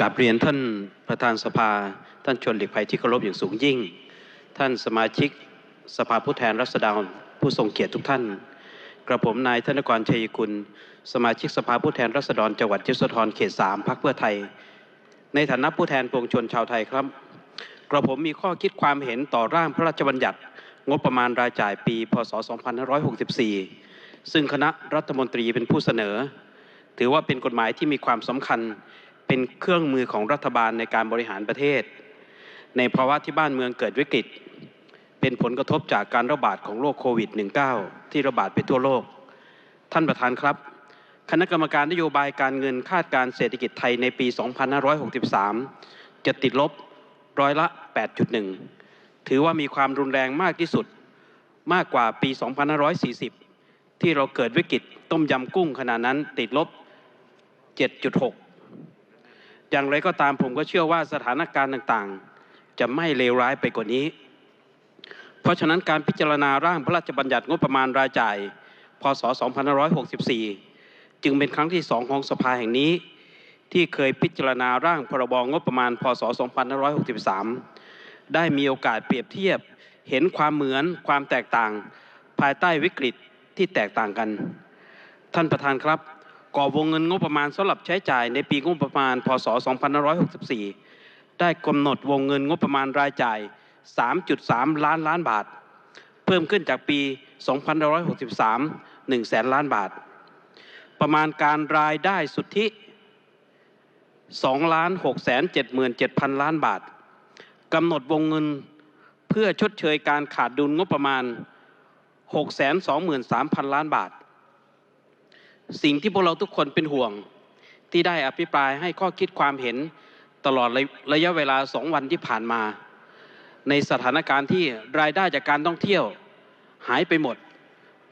กับเรียนท่านประธานสภา ท่านชวนหลีกภัยที่เคารพอย่างสูงยิ่ง ท่านสมาชิกสภาผู้แทนรัษฎรผู้ทรงเกียรติทุกท่าน กระผมนายธนกรชัยกุล สมาชิกสภาผู้แทนรัษฎรจังหวัดยโสธรเขตสามพรรคเพื่อไทย ในฐานะผู้แทนปวงชนชาวไทยครับ กระผมมีข้อคิดความเห็นต่อร่างพระราชบัญญัติ งบประมาณรายจ่ายปี พศ 2564 ซึ่งคณะรัฐมนตรีเป็นผู้เสนอ ถือว่าเป็นกฎหมายที่มีความสำคัญ เป็นเครื่องมือของรัฐบาลในการบริหารประเทศ ในภาวะที่บ้านเมืองเกิดวิกฤต เป็นผลกระทบจากการระบาดของโรคโควิด -19 ที่ระบาดไปทั่วโลก ท่านประธานครับ คณะกรรมการนโยบายการเงินคาดการเศรษฐกิจไทยในปี 2563 จะติดลบร้อยละ 8.1 ถือว่ามีความรุนแรงมากที่สุดมากกว่าปี 2540 ที่เราเกิดวิกฤตต้มยำกุ้งขณะนั้นติดลบ 7.6 อย่างไรก็ตามผมก็เชื่อว่าสถานการณ์ต่างๆ จะไม่เลวร้ายไปกว่านี้ เพราะฉะนั้นการพิจารณาร่างพระราชบัญญัติงบประมาณรายจ่าย พศ 2564 จึงเป็นครั้งที่สองของสภาแห่งนี้ ที่เคยพิจารณาร่างพรบงบประมาณ พศ 2563 ได้มีโอกาสเปรียบเทียบเห็นความเหมือนความแตกต่าง ภายใต้วิกฤตที่แตกต่างกัน ท่านประธานครับ ก่อวงเงินงบประมาณสำหรับใช้จ่ายในปีงบประมาณ พศ 2564 ได้กำหนดวงเงินงบประมาณรายจ่าย 3.3 ล้านล้านบาท เพิ่มขึ้นจากปี 2563 1แสนล้านบาท ประมาณการรายได้สุทธิ2ล้าน6แสน77,000 ล้านบาทกำหนดวงเงินเพื่อชดเชยการขาดดุลงบประมาณ 6 2 3 0 0 0 ล้านบาท สิ่งที่พวกเราทุกคนเป็นห่วง ที่ได้อภิปรายให้ข้อคิดความเห็นตลอดระยะเวลาสองวันที่ผ่านมา ในสถานการณ์ที่รายได้จากการท่องเที่ยว หายไปหมด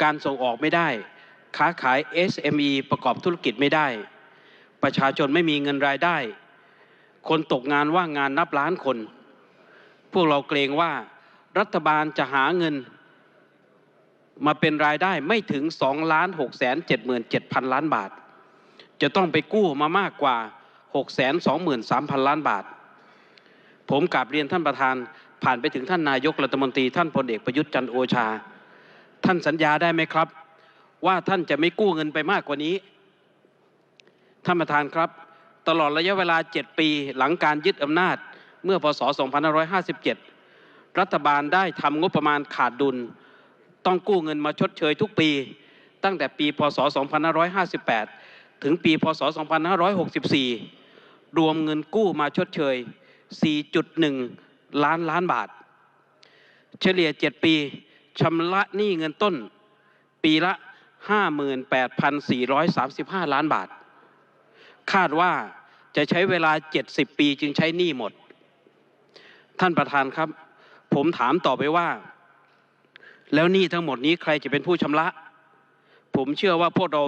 การส่งออกไม่ได้ ค้าขาย SME ประกอบธุรกิจไม่ได้ ประชาชนไม่มีเงินรายได้ คนตกงานว่างงานนับล้านคน พวกเราเกรงว่ารัฐบาลจะหาเงิน มาเป็นรายได้ไม่ถึง2ล้าน6แสน77พันล้านบาท จะต้องไปกู้มามากกว่า6แสน23พันล้านบาท ผมกราบเรียนท่านประธาน ผ่านไปถึงท่านนายกรัฐมนตรีท่านพลเอกประยุทธ์จันโอชา ท่านสัญญาได้ไหมครับ ว่าท่านจะไม่กู้เงินไปมากกว่านี้ ท่านประธานครับ ตลอดระยะเวลา 7 ปีหลังการยึดอำนาจเมื่อพศ 2557 รัฐบาลได้ทำงบประมาณขาดดุล ต้องกู้เงินมาชดเชยทุกปี ตั้งแต่ปีพศ 2558 ถึงปีพศ 2564 รวมเงินกู้มาชดเชย 4.1 ล้านล้านบาท เฉลี่ย 7 ปีชำระหนี้เงินต้น ปีละ 58,435 ล้านบาท คาดว่าจะใช้เวลา 70 ปีจึงใช้หนี้หมด ท่านประธานครับ ผมถามต่อไปว่า แล้วหนี้ทั้งหมดนี้ใครจะเป็นผู้ชำระ ผมเชื่อว่าพวกเรา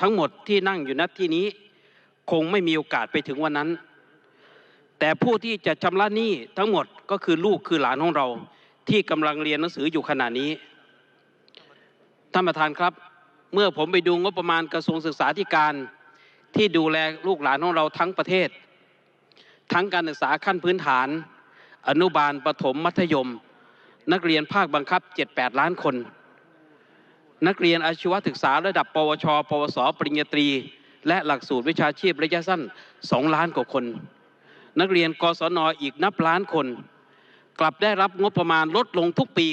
ทั้งหมดที่นั่งอยู่ณที่นี้ คงไม่มีโอกาสไปถึงวันนั้น แต่ผู้ที่จะชำระหนี้ทั้งหมดก็คือลูกคือหลานของเรา ที่กำลังเรียนหนังสืออยู่ขณะนี้ท่านประธานครับ เมื่อผมไปดูงบประมาณกระทรวงศึกษาธิการที่ดูแลลูกหลานของเราทั้งประเทศ ทั้งการศึกษาขั้นพื้นฐาน อนุบาลประถมมัธยม นักเรียนภาคบังคับ 7-8 ล้านคน นักเรียนอาชีวศึกษาระดับ ปวช ปวส ปริญญาตรี และหลักสูตรวิชาชีพระยะสั้น 2 ล้านกว่าคน นักเรียนกศนออีกนับล้านคน กลับได้รับงบประมาณลดลงทุกปี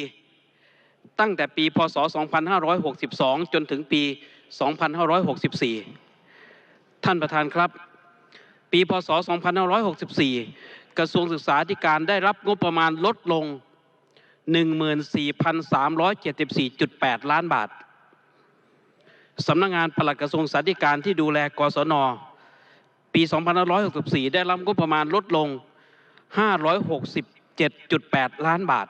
ตั้งแต่ปี พศ 2562 จนถึงปี 2564 ท่านประธานครับ ปี พศ 2564 กระทรวงศึกษาธิการได้รับงบประมาณลดลง 14,374.8 ล้านบาท สำนักงงานปลัดกระทรวงสาธการที่ดูแลกศน ปี 2564 ได้รับงบประมาณลดลง 567.8 ล้านบาท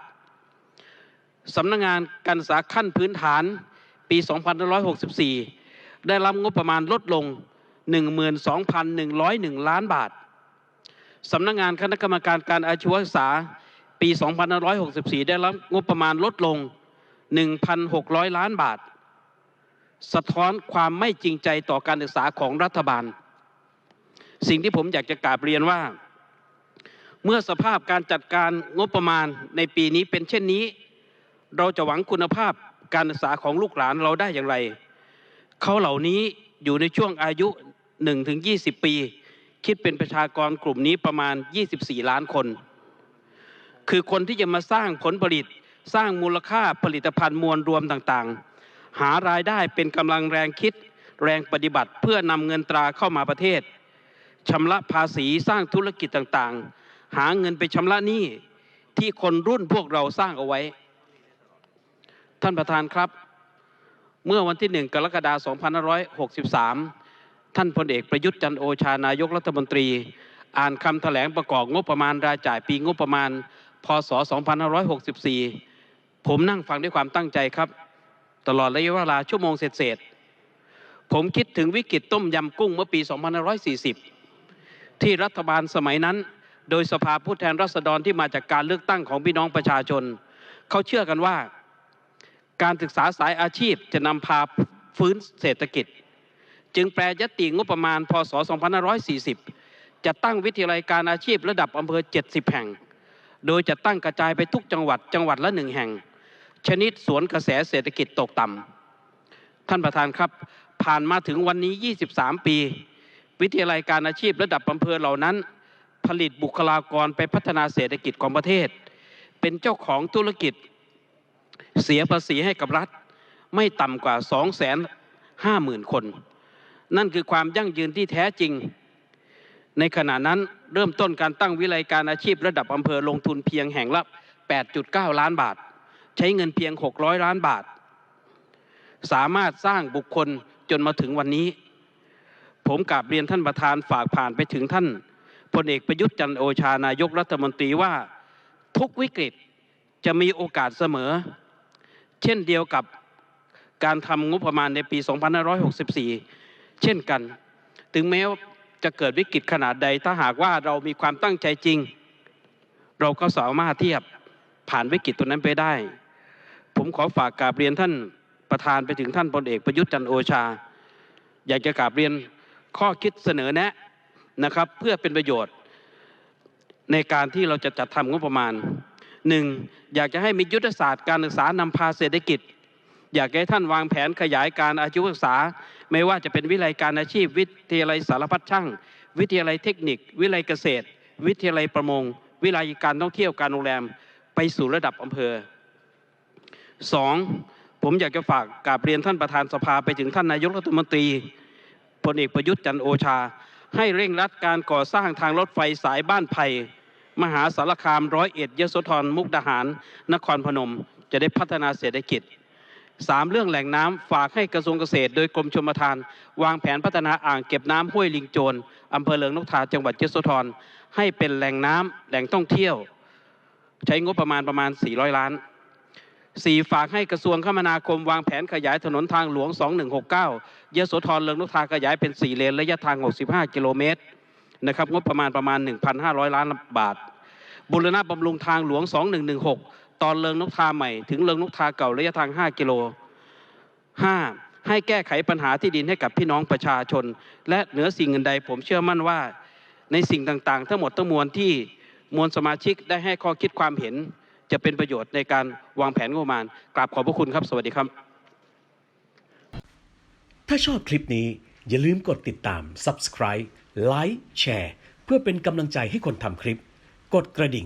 สำนักงงานการศึกษาขั้นพื้นฐานปี 2564 ได้รับงบประมาณลดลง 12,101 ล้านบาท สำนักงานคณะกรรมการการอาชีวศึกษา ปี 2564 ได้รับงบประมาณลดลง 1,600 ล้านบาท สะท้อนความไม่จริงใจต่อการศึกษาของรัฐบาล สิ่งที่ผมอยากจะกราบเรียนว่า เมื่อสภาพการจัดการงบประมาณในปีนี้เป็นเช่นนี้ เราจะหวังคุณภาพการศึกษาของลูกหลานเราได้อย่างไร เขาเหล่านี้อยู่ในช่วงอายุ 1-20 ปี คิดเป็นประชากรกลุ่มนี้ประมาณ 24 ล้านคน คือคนที่จะมาสร้างผลผลิต สร้างมูลค่าผลิตภัณฑ์มวลรวมต่างๆ หารายได้เป็นกำลังแรงคิด แรงปฏิบัติเพื่อนำเงินตราเข้ามาประเทศชำระภาษีสร้างธุรกิจต่างๆ หาเงินไปชำระหนี้ที่คนรุ่นพวกเราสร้างเอาไว้ ท่านประธานครับ เมื่อวันที่ 1 กรกฎาคม 2563 ท่านพลเอกประยุทธ์จันทร์โอชานายกรัฐมนตรี อ่านคำแถลงประกอบงบประมาณรายจ่ายปีงบประมาณ พศ 2564 ผมนั่งฟังด้วยความตั้งใจครับ ตลอดระยะเวลาชั่วโมงเศษผมคิดถึงวิกฤตต้มยำกุ้งเมื่อปี 2540 ที่รัฐบาลสมัยนั้น โดยสภาผู้แทนราษฎรที่มาจากการเลือกตั้งของพี่น้องประชาชน เขาเชื่อกันว่า การศึกษาสายอาชีพจะนำพาฟื้นเศรษฐกิจ จึงแปรยติงบประมาณพศ 2540 จะตั้งวิทยาลัยการอาชีพระดับอำเภอ 70 แห่ง โดยจะตั้งกระจายไปทุกจังหวัดจังหวัดละหนึ่งแห่ง ชนิดสวนกระแสเศรษฐกิจตกต่ำท่านประธานครับ ผ่านมาถึงวันนี้ 23 ปี วิทยาลัยการอาชีพระดับอำเภอเหล่านั้น ผลิตบุคลากรไปพัฒนาเศรษฐกิจของประเทศ เป็นเจ้าของธุรกิจ เสียภาษีให้กับรัฐ ไม่ต่ำกว่า 2 5 0 0 0 0 คน นั่นคือความยั่งยืนที่แท้จริง ในขณะนั้นเริ่มต้นการตั้งวิไลการอาชีพระดับอำเภอลงทุนเพียงแห่งละ 8.9 ล้านบาท ใช้เงินเพียง 600 ล้านบาท สามารถสร้างบุคคลจนมาถึงวันนี้ ผมกราบเรียนท่านประธานฝากผ่านไปถึงท่านพลเอกประยุทธ์จันโอชานายกรัฐมนตรีว่าทุกวิกฤตจะมีโอกาสเสมอ เช่นเดียวกับการทำงบประมาณในปี 2564 เช่นกัน ถึงแม้ว จะเกิดวิกฤตขนาดใด ถ้าหากว่าเรามีความตั้งใจจริง เราก็สามารถเทียบผ่านวิกฤตตัวนั้นไปได้ ผมขอฝากกราบเรียนท่านประธานไปถึงท่านพลเอกประยุทธ์จันโอชา อยากจะกราบเรียนข้อคิดเสนอแนะนะครับ เพื่อเป็นประโยชน์ ในการที่เราจะจัดทำงบประมาณหนึ่งอยากจะให้มียุทธศาสตร์การศึกษานำพาเศรษฐกิจ อยากให้ท่านวางแผนขยายการอาชีวศึกษา ไม่ว่าจะเป็นวิทยาลัยการอาชีพ วิทยาลัยสารพัดช่าง วิทยาลัยเทคนิค วิทยาลัยเกษตร วิทยาลัยประมง วิทยาลัยการท่องเที่ยวการโรงแรมไปสู่ระดับอำเภอสองผมอยากจะฝากกราบเรียนท่านประธานสภาไปถึงท่านนายกรัฐมนตรีพลเอกประยุทธ์จันโอชา ให้เร่งรัดการก่อสร้างทางรถไฟสายบ้านไผ่มหาสารคามร้อยเอ็ดยโสธรมุกดาหาร นครพนม จะได้พัฒนาเศรษฐกิจ สามเรื่องแหล่งน้ำฝากให้กระทรวงเกษตร โดยกรมชลประทาน วางแผนพัฒนาอ่างเก็บน้ำห้วยลิงโจรอำเภอเลิงนกทาจังหวัดยโสธรให้เป็นแหล่งน้ำแหล่งท่องเที่ยว ใช้งบประมาณประมาณ 400 ล้านสี่ฝากให้กระทรวงคมนาคม วางแผนขยายถนนทางหลวง 2169ยโสธรเลิงนกทาขยายเป็น 4 เลนระยะทาง 65 กิโลเมตรนะครับงบประมาณประมาณ 1,500 ล้านบาทบุรณะบำรุงทางหลวง 2116 ตอนเลิงนกทาใหม่ ถึงเลิงนกทาเก่าระยะทาง 5 กิโล 5. ให้แก้ไขปัญหาที่ดินให้กับพี่น้องประชาชน และเหนือสิ่งอื่นใด ผมเชื่อมั่นว่า ในสิ่งต่างๆ ทั้งหมดทั้งมวลที่มวลสมาชิกได้ให้ข้อคิดความเห็น จะเป็นประโยชน์ในการวางแผนงบประมาณกราบขอบพระคุณครับ สวัสดีครับ ถ้าชอบคลิปนี้อย่าลืมกดติดตาม Subscribe ไลค์แชร์เพื่อเป็นกำลังใจให้คนทำคลิป กดกระดิ่ง